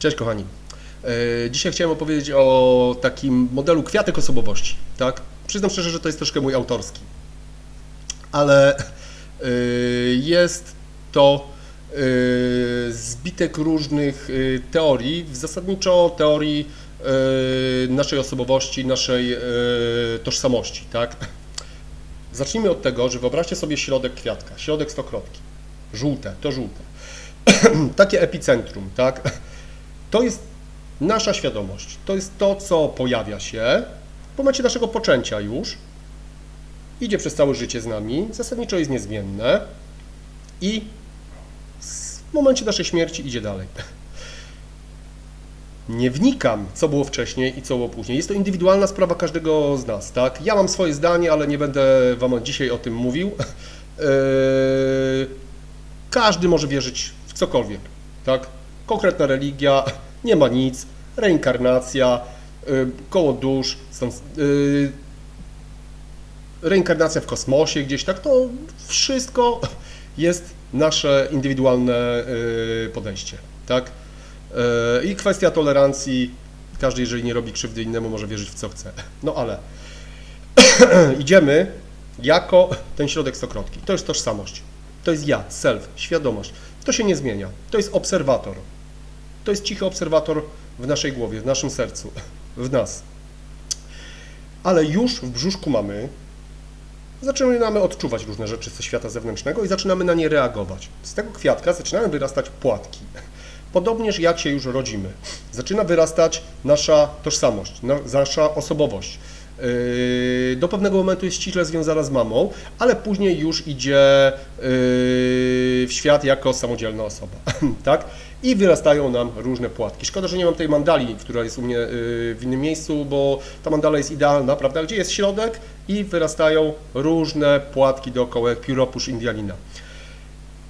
Cześć kochani. E, Dzisiaj chciałem opowiedzieć o takim modelu kwiatek osobowości. Tak? Przyznam szczerze, że to jest troszkę mój autorski. Ale e, jest to e, zbitek różnych teorii, zasadniczo teorii naszej osobowości, naszej tożsamości. Tak? Zacznijmy od tego, że wyobraźcie sobie środek kwiatka, środek stokrotki. Żółte, to żółte. Takie epicentrum, tak? To jest nasza świadomość. To jest to, co pojawia się w momencie naszego poczęcia już. Idzie przez całe życie z nami, zasadniczo jest niezmienne i w momencie naszej śmierci idzie dalej. Nie wnikam, co było wcześniej i co było później. Jest to indywidualna sprawa każdego z nas, tak? Ja mam swoje zdanie, ale nie będę Wam dzisiaj o tym mówił. Yy, Każdy może wierzyć w cokolwiek, tak? Konkretna religia, nie ma nic, reinkarnacja, y, koło dusz, y, reinkarnacja w kosmosie gdzieś, tak? To wszystko jest nasze indywidualne y, podejście, tak? I kwestia tolerancji, każdy jeżeli nie robi krzywdy innemu może wierzyć w co chce. No ale idziemy jako ten środek stokrotki. To jest tożsamość. To jest ja, self, świadomość. To się nie zmienia. To jest obserwator. To jest cichy obserwator w naszej głowie, w naszym sercu, w nas. Ale już w brzuszku mamy, zaczynamy odczuwać różne rzeczy ze świata zewnętrznego i zaczynamy na nie reagować. Z tego kwiatka zaczynają wyrastać płatki. Podobnież jak się już rodzimy. Zaczyna wyrastać nasza tożsamość, na- nasza osobowość. Yy, Do pewnego momentu jest ściśle związana z mamą, ale później już idzie yy, w świat jako samodzielna osoba, tak? I wyrastają nam różne płatki. Szkoda, że nie mam tej mandali, która jest u mnie yy, w innym miejscu, bo ta mandala jest idealna, prawda? Gdzie jest środek i wyrastają różne płatki dookoła, jak pióropusz Indianina.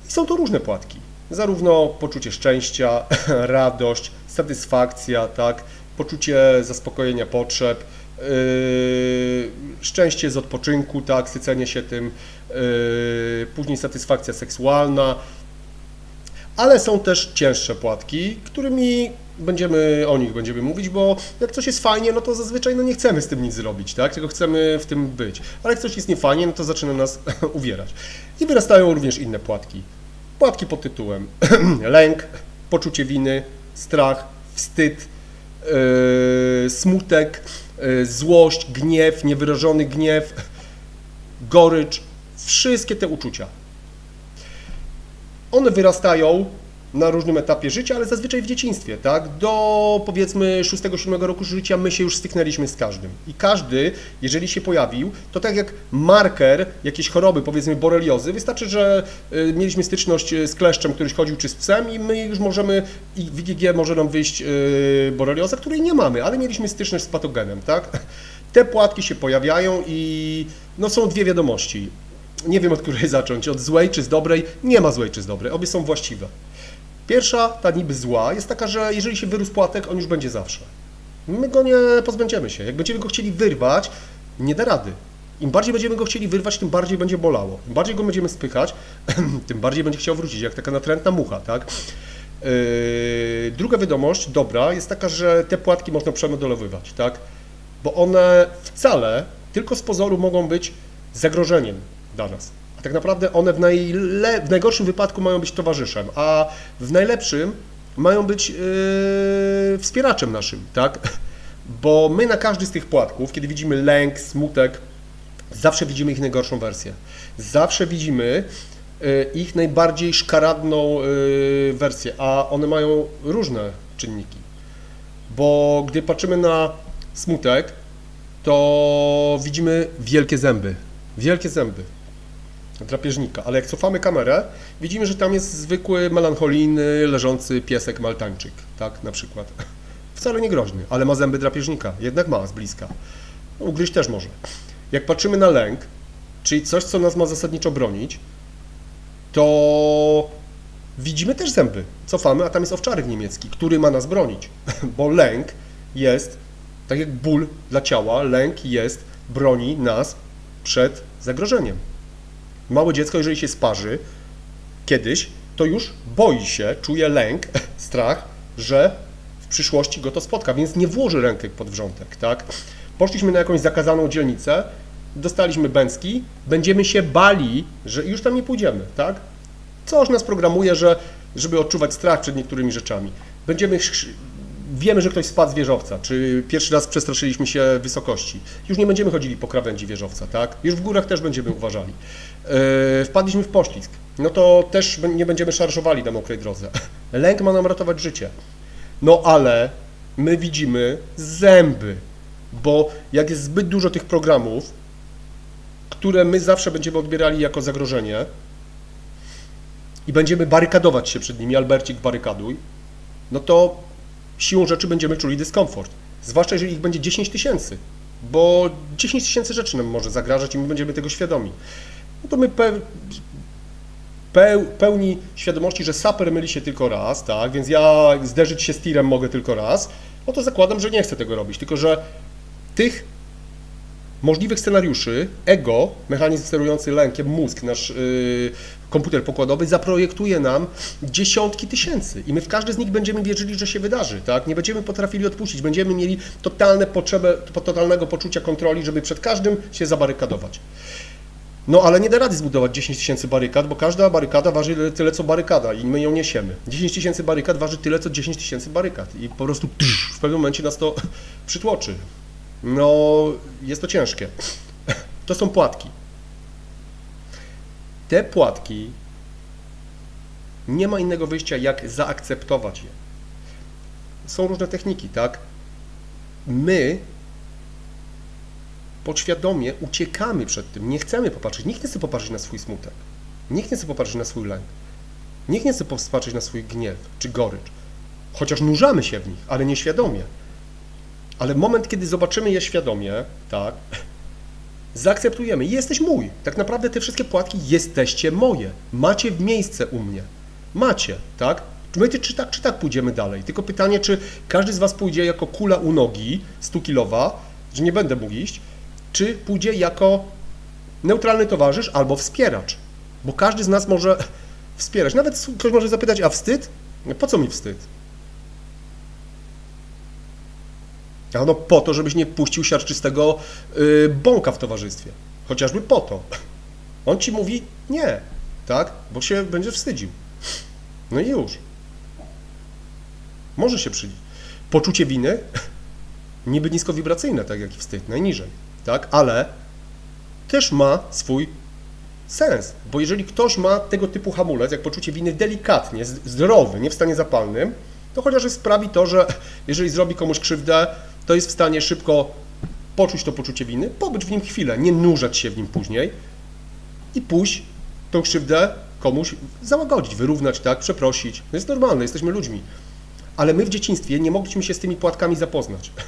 Są to różne płatki. Zarówno poczucie szczęścia, radość, satysfakcja, tak, poczucie zaspokojenia potrzeb, szczęście z odpoczynku, tak, sycenie się tym, yy, później satysfakcja seksualna, ale są też cięższe płatki, którymi będziemy o nich będziemy mówić, bo jak coś jest fajnie, no to zazwyczaj no nie chcemy z tym nic zrobić, tak? Tylko chcemy w tym być. Ale jak coś jest niefajnie, no to zaczyna nas uwierać. I wyrastają również inne płatki. Płatki pod tytułem lęk, poczucie winy, strach, wstyd, yy, smutek, yy, złość, gniew, niewyrażony gniew, gorycz, wszystkie te uczucia. One wyrastają na różnym etapie życia, ale zazwyczaj w dzieciństwie, tak? Do powiedzmy 6-7 roku życia my się już styknęliśmy z każdym. I każdy, jeżeli się pojawił, to tak jak marker jakiejś choroby, powiedzmy boreliozy, wystarczy, że y, mieliśmy styczność y, z kleszczem, któryś chodził, czy z psem i my już możemy, i w IgG może nam wyjść y, borelioza, której nie mamy, ale mieliśmy styczność z patogenem, tak? Te płatki się pojawiają i no są dwie wiadomości. Nie wiem od której zacząć, od złej czy z dobrej. Nie ma złej czy z dobrej, obie są właściwe. Pierwsza, ta niby zła, jest taka, że jeżeli się wyrósł płatek, on już będzie zawsze. My go nie pozbędziemy się. Jak będziemy go chcieli wyrwać, nie da rady. Im bardziej będziemy go chcieli wyrwać, tym bardziej będzie bolało. Im bardziej go będziemy spychać, tym bardziej będzie chciał wrócić, jak taka natrętna mucha, tak? Yy, druga wiadomość, dobra, jest taka, że te płatki można przemodelowywać, tak? Bo one wcale, tylko z pozoru mogą być zagrożeniem dla nas. Tak naprawdę one w, najle- w najgorszym wypadku mają być towarzyszem, a w najlepszym mają być yy, wspieraczem naszym, tak? Bo my na każdy z tych płatków, kiedy widzimy lęk, smutek, zawsze widzimy ich najgorszą wersję. Zawsze widzimy y, ich najbardziej szkaradną y, wersję, a one mają różne czynniki. Bo gdy patrzymy na smutek, to widzimy wielkie zęby. Wielkie zęby drapieżnika, ale jak cofamy kamerę, widzimy, że tam jest zwykły melancholijny, leżący piesek maltańczyk, tak, na przykład. Wcale nie groźny, ale ma zęby drapieżnika, jednak ma z bliska. Ugryźć też może. Jak patrzymy na lęk, czyli coś, co nas ma zasadniczo bronić, to widzimy też zęby. Cofamy, a tam jest owczarek niemiecki, który ma nas bronić, bo lęk jest, tak jak ból dla ciała, lęk jest, broni nas przed zagrożeniem. Małe dziecko, jeżeli się sparzy kiedyś, to już boi się, czuje lęk, strach, że przyszłości go to spotka, więc nie włoży rękę pod wrzątek, tak? Poszliśmy na jakąś zakazaną dzielnicę, dostaliśmy bęcki, będziemy się bali, że już tam nie pójdziemy, tak? Coś nas programuje, że, żeby odczuwać strach przed niektórymi rzeczami. Będziemy, wiemy, że ktoś spadł z wieżowca, czy pierwszy raz przestraszyliśmy się wysokości. Już nie będziemy chodzili po krawędzi wieżowca, tak? Już w górach też będziemy uważali. Yy, wpadliśmy w poślizg, no to też nie będziemy szarżowali na mokrej drodze. Lęk ma nam ratować życie. No ale my widzimy zęby, bo jak jest zbyt dużo tych programów, które my zawsze będziemy odbierali jako zagrożenie i będziemy barykadować się przed nimi, Albercik barykaduj, no to siłą rzeczy będziemy czuli dyskomfort. Zwłaszcza jeżeli ich będzie 10 tysięcy, bo 10 tysięcy rzeczy nam może zagrażać i my będziemy tego świadomi. No to my pe, peł, pełni świadomości, że saper myli się tylko raz, tak, więc ja zderzyć się z tirem mogę tylko raz, no to zakładam, że nie chcę tego robić, tylko że tych możliwych scenariuszy, ego, mechanizm sterujący lękiem, mózg, nasz yy, komputer pokładowy, zaprojektuje nam dziesiątki tysięcy i my w każdy z nich będziemy wierzyli, że się wydarzy, tak? Nie będziemy potrafili odpuścić, będziemy mieli totalne potrzebę, totalnego poczucia kontroli, żeby przed każdym się zabarykadować. No ale nie da rady zbudować 10 tysięcy barykad, bo każda barykada waży tyle co barykada i my ją niesiemy. 10 tysięcy barykad waży tyle co 10 tysięcy barykad i po prostu w pewnym momencie nas to przytłoczy. No, jest to ciężkie. To są płatki. Te płatki nie ma innego wyjścia, jak zaakceptować je. Są różne techniki, tak? My podświadomie uciekamy przed tym, nie chcemy popatrzeć. Nikt nie chce popatrzeć na swój smutek. Nikt nie chce popatrzeć na swój lęk. Nikt nie chce popatrzeć na swój gniew czy gorycz. Chociaż nurzamy się w nich, ale nieświadomie. Ale moment, kiedy zobaczymy je świadomie, tak, zaakceptujemy. Jesteś mój. Tak naprawdę te wszystkie płatki jesteście moje. Macie w miejsce u mnie. Macie, tak? My czy tak, czy tak pójdziemy dalej. Tylko pytanie, czy każdy z Was pójdzie jako kula u nogi 100-kilowa, że nie będę mógł iść, czy pójdzie jako neutralny towarzysz albo wspieracz. Bo każdy z nas może wspierać. Nawet ktoś może zapytać, a wstyd? Po co mi wstyd? A no po to, żebyś nie puścił siarczystego yy, bąka w towarzystwie. Chociażby po to. On ci mówi nie, tak? Bo się będzie wstydził. No i już. Może się przyjść. Poczucie winy niby niskowibracyjne, tak jak i wstyd, najniżej, tak? Ale też ma swój sens, bo jeżeli ktoś ma tego typu hamulec, jak poczucie winy delikatnie, zdrowy, nie w stanie zapalnym, to chociaż sprawi to, że jeżeli zrobi komuś krzywdę, to jest w stanie szybko poczuć to poczucie winy, pobyć w nim chwilę, nie nurzać się w nim później i pójść tą krzywdę komuś załagodzić, wyrównać, tak, przeprosić. To jest normalne, jesteśmy ludźmi. Ale my w dzieciństwie nie mogliśmy się z tymi płatkami zapoznać.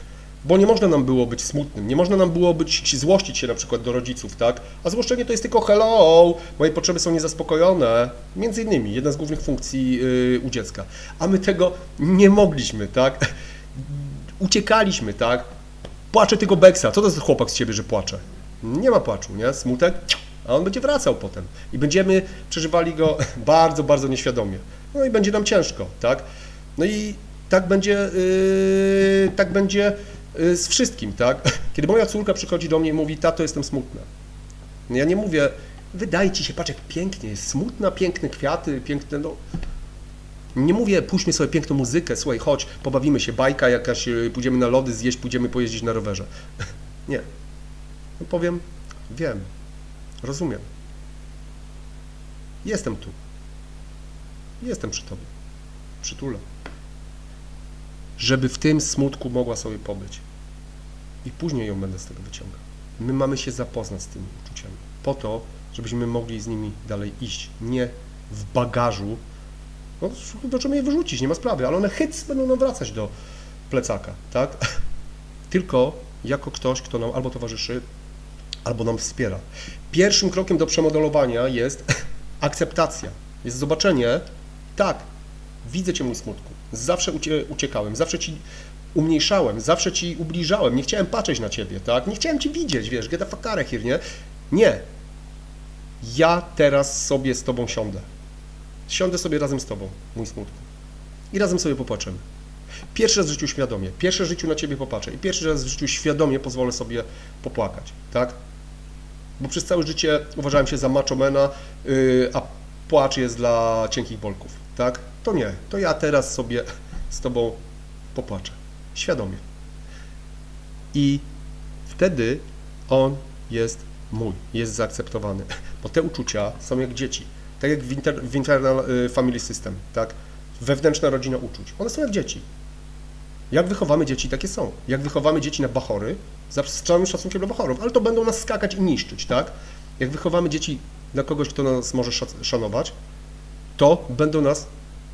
Bo nie można nam było być smutnym, nie można nam było być, złościć się na przykład do rodziców, tak? A złoszczenie to jest tylko hello, moje potrzeby są niezaspokojone. Między innymi, jedna z głównych funkcji yy, u dziecka. A my tego nie mogliśmy, tak? Uciekaliśmy, tak? Płacze tylko Beksa. Co to jest chłopak z ciebie, że płacze? Nie ma płaczu, nie? Smutek, a on będzie wracał potem. I będziemy przeżywali go bardzo, bardzo nieświadomie. No i będzie nam ciężko, tak? No i tak będzie, yy, tak będzie yy, z wszystkim, tak? Kiedy moja córka przychodzi do mnie i mówi, tato, jestem smutna. No ja nie mówię, wydaje ci się, patrz jak pięknie jest, smutna, piękne kwiaty, piękne, no... Nie mówię, puśćmy sobie piękną muzykę, słuchaj, chodź, pobawimy się, bajka jakaś, yy, pójdziemy na lody zjeść, pójdziemy pojeździć na rowerze. Nie. No powiem, wiem, rozumiem. Jestem tu. Jestem przy tobie. Przytulę. Żeby w tym smutku mogła sobie pobyć. I później ją będę z tego wyciągał. My mamy się zapoznać z tymi uczuciami. Po to, żebyśmy mogli z nimi dalej iść. Nie w bagażu. No, możemy je wyrzucić, nie ma sprawy, ale one hyc będą nam wracać do plecaka, tak? Tylko jako ktoś, kto nam albo towarzyszy, albo nam wspiera. Pierwszym krokiem do przemodelowania jest akceptacja. Jest zobaczenie, tak, widzę Cię mój smutku. Zawsze ucie, uciekałem, zawsze Ci umniejszałem, zawsze Ci ubliżałem, nie chciałem patrzeć na Ciebie, tak? Nie chciałem Cię widzieć, wiesz, get the fuck out here, nie? Nie. Ja teraz sobie z Tobą siądę. Siądę sobie razem z Tobą, mój smutku. I razem sobie popłaczemy. Pierwszy raz w życiu świadomie, pierwszy raz w życiu na Ciebie popatrzę i pierwszy raz w życiu świadomie pozwolę sobie popłakać, tak? Bo przez całe życie uważałem się za machomena, yy, a płacz jest dla cienkich bolków, tak? To nie, to ja teraz sobie z Tobą popłaczę, świadomie. I wtedy on jest mój, jest zaakceptowany, bo te uczucia są jak dzieci, tak jak w, inter, w internal y, family system, tak? Wewnętrzna rodzina uczuć, one są jak dzieci. Jak wychowamy dzieci, takie są. Jak wychowamy dzieci na bachory, z całym szacunkiem dla bachorów, ale to będą nas skakać i niszczyć, tak? Jak wychowamy dzieci dla kogoś, kto nas może szanować, to będą nas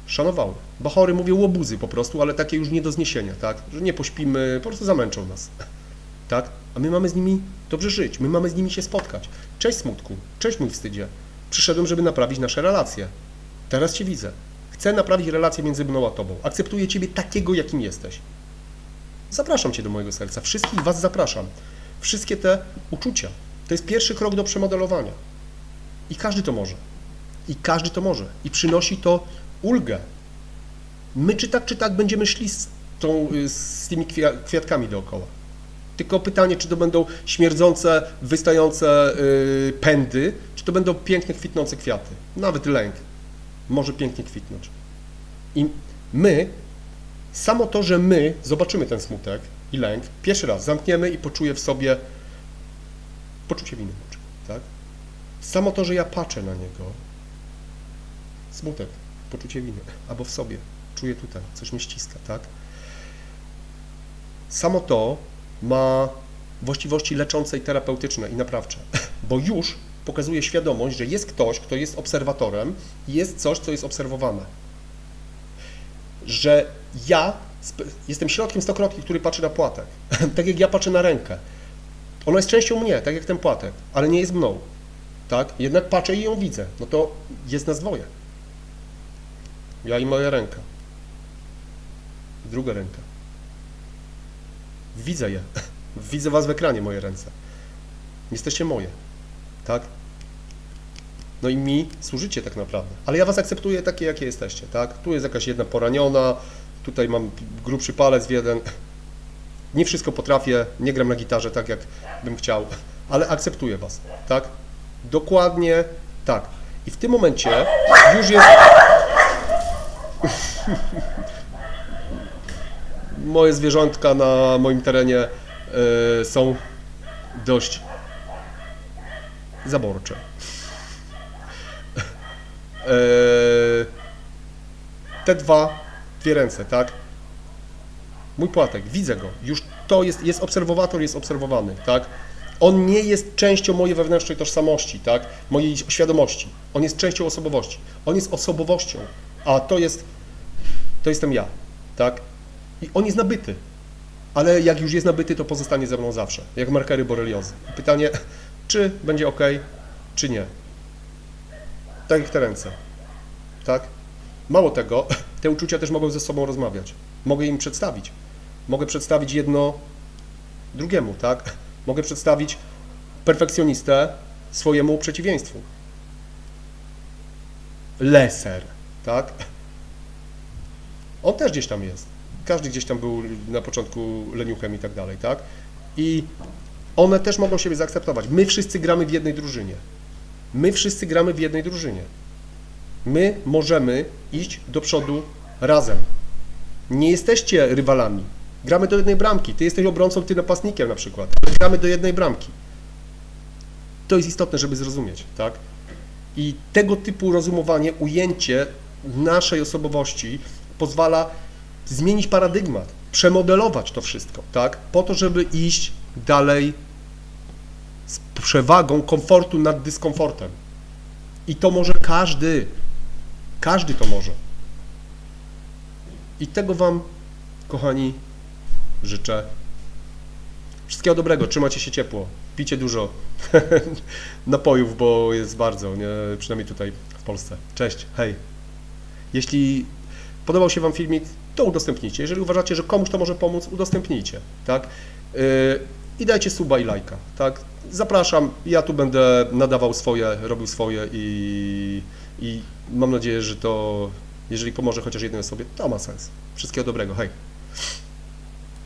szanowały. Bachory mówię łobuzy po prostu, ale takie już nie do zniesienia, tak? Że nie pośpimy, po prostu zamęczą nas, tak? A my mamy z nimi dobrze żyć, my mamy z nimi się spotkać. Cześć smutku, cześć mój wstydzie. Przyszedłem, żeby naprawić nasze relacje. Teraz Cię widzę. Chcę naprawić relacje między mną a Tobą. Akceptuję Ciebie takiego, jakim jesteś. Zapraszam Cię do mojego serca. Wszystkich Was zapraszam. Wszystkie te uczucia. To jest pierwszy krok do przemodelowania. I każdy to może. I każdy to może. I przynosi to ulgę. My czy tak, czy tak będziemy szli z, tą, y, z tymi kwia- kwiatkami dookoła. Tylko pytanie, czy to będą śmierdzące, wystające yy, pędy, to będą piękne, kwitnące kwiaty. Nawet lęk może pięknie kwitnąć. I my, samo to, że my zobaczymy ten smutek i lęk, pierwszy raz zamkniemy i poczuję w sobie poczucie winy, tak? Samo to, że ja patrzę na niego, smutek, poczucie winy, albo w sobie, czuję tutaj, coś mnie ściska, tak? Samo to ma właściwości leczące i terapeutyczne i naprawcze, bo już pokazuje świadomość, że jest ktoś, kto jest obserwatorem jest coś, co jest obserwowane. Że ja jestem środkiem stokrotki, który patrzy na płatek, tak jak ja patrzę na rękę. Ona jest częścią mnie, tak jak ten płatek, ale nie jest mną. Tak? Jednak patrzę i ją widzę. No to jest nas dwoje. Ja i moja ręka. Druga ręka. Widzę je. Widzę was w ekranie, moje ręce. Jesteście moje. Tak? No i mi służycie tak naprawdę. Ale ja was akceptuję takie, jakie jesteście, tak? Tu jest jakaś jedna poraniona, tutaj mam grubszy palec w jeden. Nie wszystko potrafię, nie gram na gitarze tak, jak bym chciał, ale akceptuję was, tak? Dokładnie tak. I w tym momencie już jest... Moje zwierzątka na moim terenie e, są dość zaborcze. E, te dwa, dwie ręce, tak? Mój płatek, widzę go. Już to jest, jest obserwator, jest obserwowany, tak? On nie jest częścią mojej wewnętrznej tożsamości, tak? Mojej świadomości. On jest częścią osobowości. On jest osobowością, a to jest, to jestem ja, tak? I on jest nabyty. Ale jak już jest nabyty, to pozostanie ze mną zawsze, jak markery boreliozy. Pytanie, czy będzie ok, czy nie. Te ręce. Tak? Mało tego, te uczucia też mogą ze sobą rozmawiać. Mogę im przedstawić. Mogę przedstawić jedno drugiemu, tak? Mogę przedstawić perfekcjonistę swojemu przeciwieństwu. Leser, tak? On też gdzieś tam jest. Każdy gdzieś tam był na początku leniuchem i tak dalej, tak? I one też mogą siebie zaakceptować. My wszyscy gramy w jednej drużynie. My wszyscy gramy w jednej drużynie. My możemy iść do przodu razem. Nie jesteście rywalami. Gramy do jednej bramki. Ty jesteś obrońcą, ty napastnikiem na przykład. Gramy do jednej bramki. To jest istotne, żeby zrozumieć, tak? I tego typu rozumowanie, ujęcie naszej osobowości pozwala zmienić paradygmat, przemodelować to wszystko, tak? Po to, żeby iść dalej z przewagą komfortu nad dyskomfortem. I to może każdy. Każdy to może. I tego Wam, kochani, życzę. Wszystkiego dobrego, trzymajcie się ciepło, pijcie dużo napojów, bo jest bardzo, nie? przynajmniej tutaj w Polsce. Cześć, hej. Jeśli podobał się Wam filmik, to udostępnijcie. Jeżeli uważacie, że komuś to może pomóc, udostępnijcie, tak? Yy, I dajcie suba i lajka, tak? Zapraszam, ja tu będę nadawał swoje, robił swoje i, i mam nadzieję, że to jeżeli pomoże chociaż jednej osobie, to ma sens. Wszystkiego dobrego, hej.